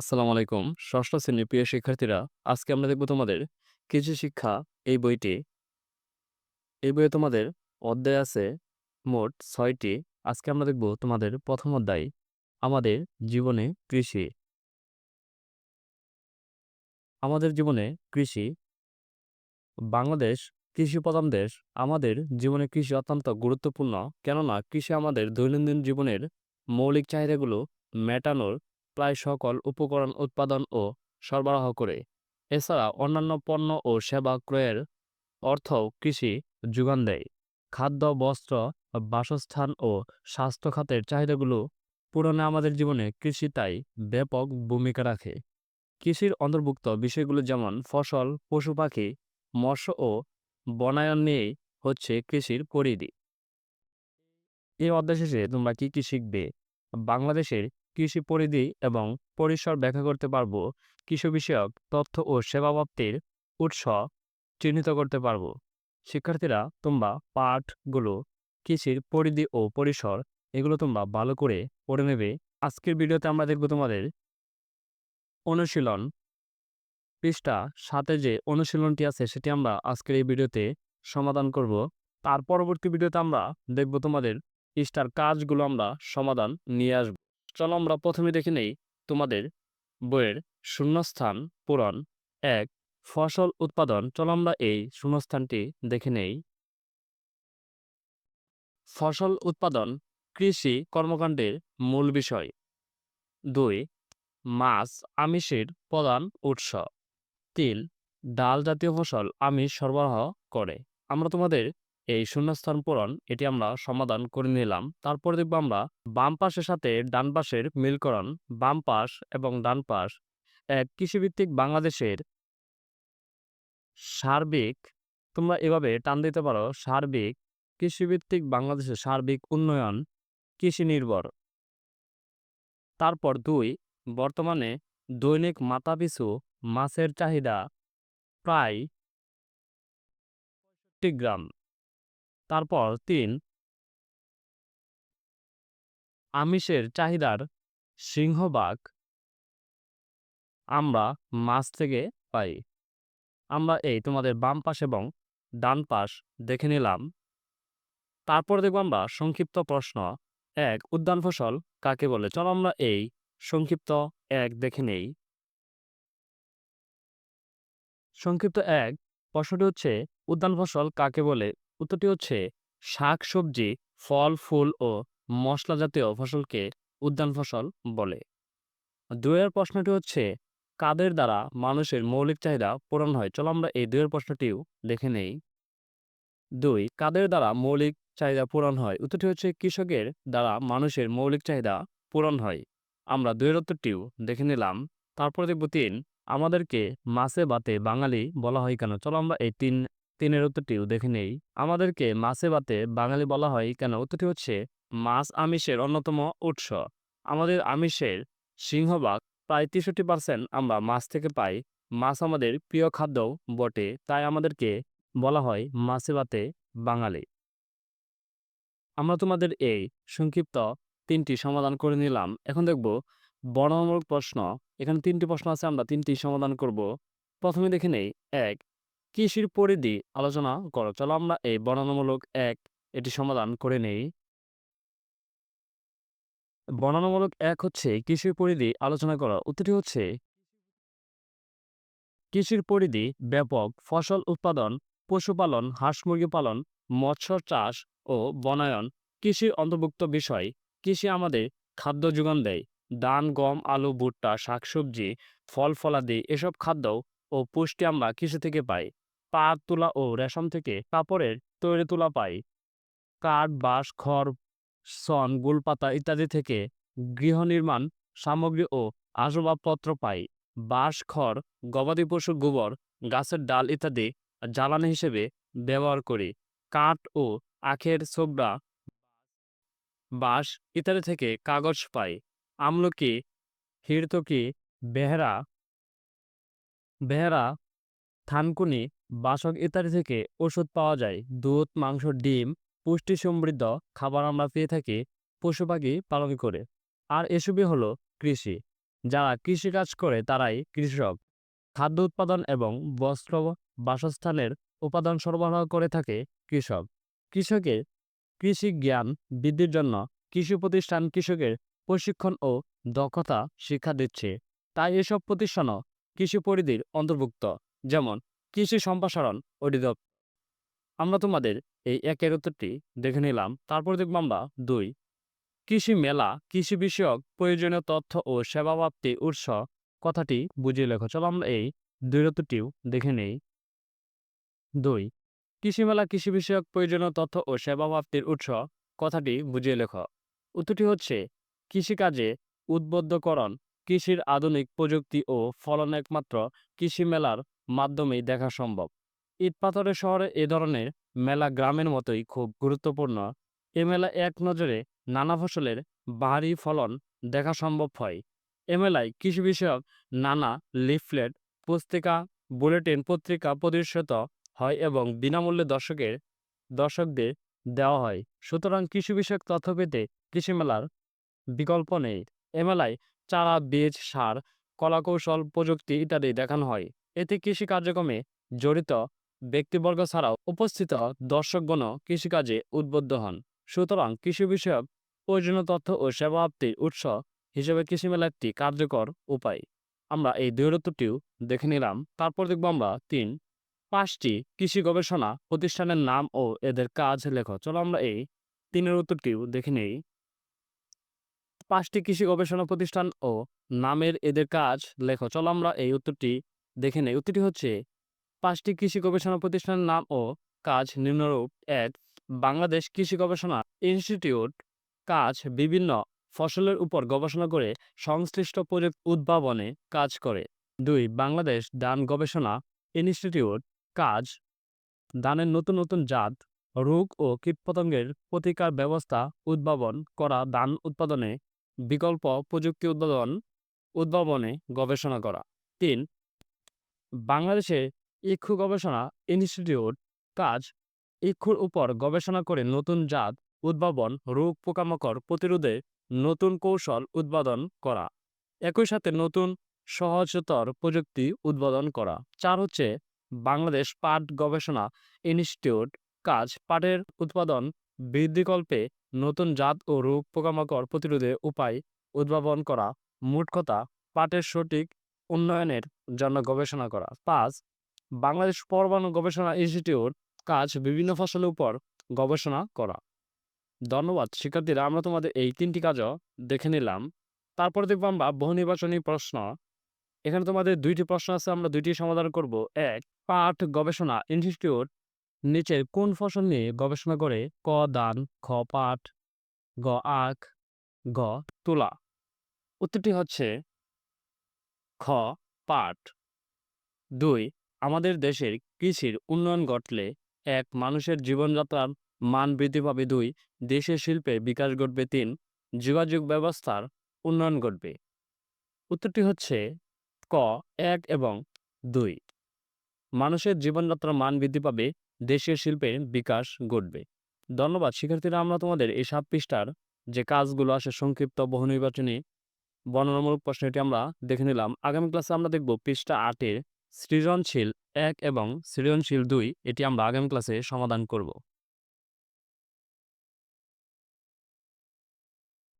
আসসালামু আলাইকুম। ষষ্ঠ শ্রেণির প্রিয় শিক্ষার্থীরা, আজকে আমরা দেখব তোমাদের কৃষি শিক্ষা এই বইটি। এই বইয়ে তোমাদের অধ্যায় আছে মোট ছয়টি আজকে আমরা দেখব তোমাদের প্রথম অধ্যায় আমাদের জীবনে কৃষি। আমাদের জীবনে কৃষি বাংলাদেশ কৃষি প্রধান দেশ। আমাদের জীবনে কৃষি অত্যন্ত গুরুত্বপূর্ণ। কেননা কৃষি আমাদের দৈনন্দিন জীবনের মৌলিক চাহিদাগুলো মেটানোর প্রায় সকল উপকরণ উৎপাদন ও সরবরাহ করে। এছাড়া অন্যান্য পণ্য ও সেবা ক্রয়ের অর্থ কৃষি যোগান দেয়। খাদ্য, বস্ত্র, বাসস্থান ও স্বাস্থ্য খাতের চাহিদাগুলো পূরণে আমাদের জীবনে কৃষি তাই ব্যাপক ভূমিকা রাখে। কৃষির অন্তর্ভুক্ত বিষয়গুলো যেমন ফসল, পশু-পাখি, মৎস্য ও বনায়ন নিয়েই হচ্ছে কৃষির পরিধি। এই অধ্যায় শেষে তোমরা কি কি শিখবে? বাংলাদেশের কৃষি পরিধি এবং পরিসর ব্যাখ্যা করতে পারব। কৃষি বিষয়ক তথ্য ও সেবা প্রাপ্তির উৎস চিহ্নিত করতে পারব। শিক্ষার্থীরা, তোমরা পাঠগুলো, কৃষির পরিধি ও পরিসর, এগুলো তোমরা ভালো করে পড়ে নেবে। আজকের ভিডিওতে আমরা দেখব তোমাদের অনুশীলন পৃষ্ঠা সাথে যে অনুশীলনটি আছে, সেটি আমরা আজকের এই ভিডিওতে সমাধান করব। তার পরবর্তী ভিডিওতে আমরা দেখব তোমাদের পৃষ্ঠার কাজগুলো আমরা সমাধান নিয়ে আসব। চলো আমরা প্রথমে দেখে নেই তোমাদের বইয়ের শূন্যস্থান পূরণ। এক, ফসল উৎপাদন। চলো আমরা এই শূন্যস্থানটি দেখে নেই। ফসল উৎপাদন, কৃষি কর্মকাণ্ডের মূল বিষয়। দুই, মাছ, আমিষের প্রধান উৎস। তিল ডাল জাতীয় ফসল আমিষ সরবরাহ করে। আমরা তোমাদের এই শূন্যস্থান পূরণ, এটি আমরা সমাধান করে নিলাম। তারপর দেখব আমরা বাম পাশের সাথে ডান পাশের মিলকরণ বাম পাশ এবং ডান পাশ, এক কৃষিভিত্তিক বাংলাদেশের সার্বিক, তোমরা এভাবে টান দিতে পারো, সার্বিক কৃষিভিত্তিক বাংলাদেশের সার্বিক উন্নয়ন, কৃষি নির্ভর। তারপর দুই, বর্তমানে দৈনিক মাথাপিছু মাছের চাহিদা প্রায় গ্রাম। তারপর তিন আমিষের চাহিদার সিংহভাগ আমরা মাছ থেকে পাই। আমরা এই তোমাদের বাম পাশ এবং ডান পাশ দেখে নিলাম। তারপর দেখব আমরা সংক্ষিপ্ত প্রশ্ন এক, উদ্যান ফসল কাকে বলে? চলো আমরা এই সংক্ষিপ্ত এক দেখে নেই। সংক্ষিপ্ত এক প্রশ্নটি হচ্ছে, উদ্যান ফসল কাকে বলে? উত্তরটি হচ্ছে, শাক, সবজি, ফল, ফুল ও মশলা জাতীয় ফসলকে উদ্যান ফসল বলে। দুয়ের প্রশ্নটি হচ্ছে, কাদের দ্বারা মানুষের মৌলিক চাহিদা পূরণ হয়? চলো আমরা এই দুয়ের প্রশ্নটিও দেখে নেই। দুই, কাদের দ্বারা মৌলিক চাহিদা পূরণ হয়? উত্তরটি হচ্ছে, কৃষকের দ্বারা মানুষের মৌলিক চাহিদা পূরণ হয়। আমরা দুয়ের উত্তরটিও দেখে নিলাম। তারপর দেখব তিন, আমাদেরকে মাছে বাতে বাঙালি বলা হয় কেন? চলো আমরা এই তিন তিনের উত্তরটিও দেখে নেই। আমাদেরকে মাছে বাতে বাঙালি বলা হয় কেন? উত্তরটি হচ্ছে, মাছ আমিষের অন্যতম উৎস। আমাদের আমিষের সিংহভাগ প্রায় তেষট্টি পার্সেন্ট আমরা মাছ থেকে পাই। মাছ আমাদের প্রিয় খাদ্যও বটে, তাই আমাদেরকে বলা হয় মাছে বাতে বাঙালি। আমরা তোমাদের এই সংক্ষিপ্ত তিনটি সমাধান করে নিলাম। এখন দেখব, বর্ণনামূলক প্রশ্ন। এখানে তিনটি প্রশ্ন আছে, আমরা তিনটি সমাধান করব। প্রথমে দেখে নেই, এক কৃষির পরিধি আলোচনা করো। চলো আমরা এই বর্ণনামূলক এক এটি সমাধান করে নেই। বর্ণনামূলক এক হচ্ছে কৃষির পরিধি আলোচনা করা। উত্তরটি হচ্ছে কৃষির পরিধি ব্যাপক ফসল উৎপাদন, পশুপালন, হাঁস মুরগি পালন, মৎস্য চাষ ও বনায়ন কৃষির অন্তর্ভুক্ত বিষয়। কৃষি আমাদের খাদ্য যোগান দেয়। ধান, গম, আলু, ভুট্টা, শাকসবজি, ফল, ফলাদি এসব খাদ্য ও পুষ্টি আমরা কৃষি থেকে পাই। পাট তুলা ও রেশম থেকে কাপড়ের তৈরি তুলা পাই। কাঠ, বাঁশ, খড়, সন, গুলপাতা ইত্যাদি থেকে গৃহ নির্মাণ সামগ্রী ও আসবাবপত্র পাই। বাঁশ, খড়, গবাদি পশুর গোবর, গাছের ডাল ইত্যাদি জ্বালানি হিসেবে ব্যবহার করি। কাঠ ও আখের ছোবড়া, বাঁশ ইত্যাদি থেকে কাগজ পাই। আমলকি, হিরতকি, বেহরা বেহরা, থানকুনি বাসক ইত্যাদি থেকে ওষুধ পাওয়া যায়। দুধ, মাংস, ডিম, পুষ্টি সমৃদ্ধ খাবার আমরা পেয়ে থাকি পশু পাখি পালন করে। আর এসবই হলো কৃষি। যারা কৃষিকাজ করে তারাই কৃষক। খাদ্য উৎপাদন এবং বস্ত্র বাসস্থানের উপাদান সরবরাহ করে থাকে কৃষক। কৃষকের কৃষি জ্ঞান বৃদ্ধির জন্য কৃষি প্রতিষ্ঠান কৃষকের প্রশিক্ষণ ও দক্ষতা শিক্ষা দিচ্ছে। তাই এসব প্রতিষ্ঠানও কৃষি পরিধির অন্তর্ভুক্ত। যেমন কৃষি সম্প্রসারণ, অধিদপ্তর। আমরা তোমাদের এই একের উত্তরটি দেখে নিলাম। তারপর দেখব আমরা দুই। কৃষি মেলা, কৃষি বিষয়ক, প্রয়োজনীয় তথ্য ও সেবা প্রাপ্তি উৎস কথাটি বুঝিয়ে লেখো। চলো আমরা এই দুই উত্তরটিও দেখে নেই। দুই। কৃষি মেলা, কৃষি বিষয়ক, প্রয়োজনীয় তথ্য ও সেবা প্রাপ্তির উৎস কথাটি বুঝিয়ে লেখ। উত্তরটি হচ্ছে, কৃষিকাজে উদ্বুদ্ধকরণ, কৃষির আধুনিক প্রযুক্তি ও ফলন একমাত্র কৃষি মেলার মাধ্যমেই দেখা সম্ভব। ইটপাথরের শহরে এ ধরনের মেলা গ্রামের মতোই খুব গুরুত্বপূর্ণ। এ মেলা এক নজরে নানা ফসলের বাহারি ফলন দেখা সম্ভব হয়। এ মেলায় কৃষি বিষয়ক নানা লিফলেট, পুস্তিকা, বুলেটিন পত্রিকা প্রদর্শিত হয় এবং বিনামূল্যে দর্শকের, দর্শকদের দেওয়া হয়। সুতরাং কৃষি বিষয়ক তথ্য পেতে কৃষি মেলার বিকল্প নেই। এ মেলায় চারা, বীজ, সার, কলাকৌশল, প্রযুক্তি ইত্যাদি দেখানো হয়। এতে কৃষি কার্যক্রমে জড়িত ব্যক্তিবর্গ ছাড়াও উপস্থিত দর্শকগণও কৃষিকাজে উদ্বুদ্ধ হন। সুতরাং কৃষি বিষয়ক প্রয়োজনীয় তথ্য ও সেবা প্রাপ্তির উৎস হিসেবে কৃষি মেলা একটি কার্যকর উপায়। আমরা এই দৃঢ়ত্বটিও দেখে নিলাম। তারপর দেখব আমরা তিন, পাঁচটি কৃষি গবেষণা প্রতিষ্ঠানের নাম ও এদের কাজ লেখ চলো আমরা এই তিনের উত্তরটিও দেখে নেই। পাঁচটি কৃষি গবেষণা প্রতিষ্ঠান ও নামের এদের কাজ লেখো চলো আমরা এই উত্তরটি দেখে নেই। উত্তরটি হচ্ছে, পাঁচটি কৃষি গবেষণা প্রতিষ্ঠানের নাম ও কাজ নিম্নরূপ। এক, বাংলাদেশ কৃষি গবেষণা ইনস্টিটিউট কাজ বিভিন্ন ফসলের উপর গবেষণা করে সংশ্লিষ্ট প্রযুক্তি উদ্ভাবনে কাজ করে। দুই, বাংলাদেশ ধান গবেষণা ইনস্টিটিউট কাজ ধানের নতুন নতুন জাত, রোগ ও কীটপতঙ্গের প্রতিকার ব্যবস্থা উদ্ভাবন করা, ধান উৎপাদনে বিকল্প প্রযুক্তি উদ্ভাবন উদ্ভাবনে গবেষণা করা। তিন বাংলাদেশে ইক্ষু গবেষণা ইনস্টিটিউট কাজ ইক্ষুর উপর গবেষণা করে নতুন জাত, উদ্ভাবন, রোগ পোকামাকড় প্রতিরোধে নতুন কৌশল উদ্ভাবন করা। একই সাথে নতুন সহজতর প্রযুক্তি উদ্বোধন করা। চার হচ্ছে বাংলাদেশ পাট গবেষণা ইনস্টিটিউট কাজ। পাটের উৎপাদন বৃদ্ধিকল্পে নতুন জাত ও রোগ পোকামাকড় প্রতিরোধে উপায় উদ্ভাবন করা। মোট কথা, পাটের সঠিক উন্নয়নের জন্য গবেষণা করা। পাঁচ, বাংলাদেশ পরমাণু গবেষণা ইনস্টিটিউট কাজ বিভিন্ন ফসলের উপর গবেষণা করা। ধন্যবাদ, শিক্ষার্থীরা, আমরা তোমাদের এই তিনটি কাজও দেখে নিলাম। তারপর দেখব আমরা বহু নির্বাচনী প্রশ্ন। এখানে তোমাদের দুইটি প্রশ্ন আছে, আমরা দুইটি সমাধান করব। এক পাঠ গবেষণা ইনস্টিটিউট নিচের কোন ফসল নিয়ে গবেষণা করে? ক দান খ, পাট, গ, আখ, গ, তুলা। উত্তরটি হচ্ছে খ পাট দুই, আমাদের দেশের কৃষির উন্নয়ন ঘটলে এক, মানুষের জীবনযাত্রার মান বৃদ্ধি পাবে। দুই, দেশের শিল্পের বিকাশ ঘটবে। তিন, যোগাযোগ ব্যবস্থার উন্নয়ন ঘটবে। উত্তরটি হচ্ছে ক, এক এবং দুই। মানুষের জীবনযাত্রার মান বৃদ্ধি পাবে, দেশের শিল্পের বিকাশ ঘটবে। ধন্যবাদ। শিক্ষার্থীরা, আমরা তোমাদের এই সাত পৃষ্ঠার যে কাজগুলো আসে সংক্ষিপ্ত বহু নির্বাচনী বর্ণনামূলক প্রশ্নটি আমরা দেখে নিলাম। আগামী ক্লাসে আমরা দেখব পৃষ্ঠা আটের সৃজনশীল এক এবং সৃজনশীল দুই এটি আমরা আগামী ক্লাসে সমাধান করব।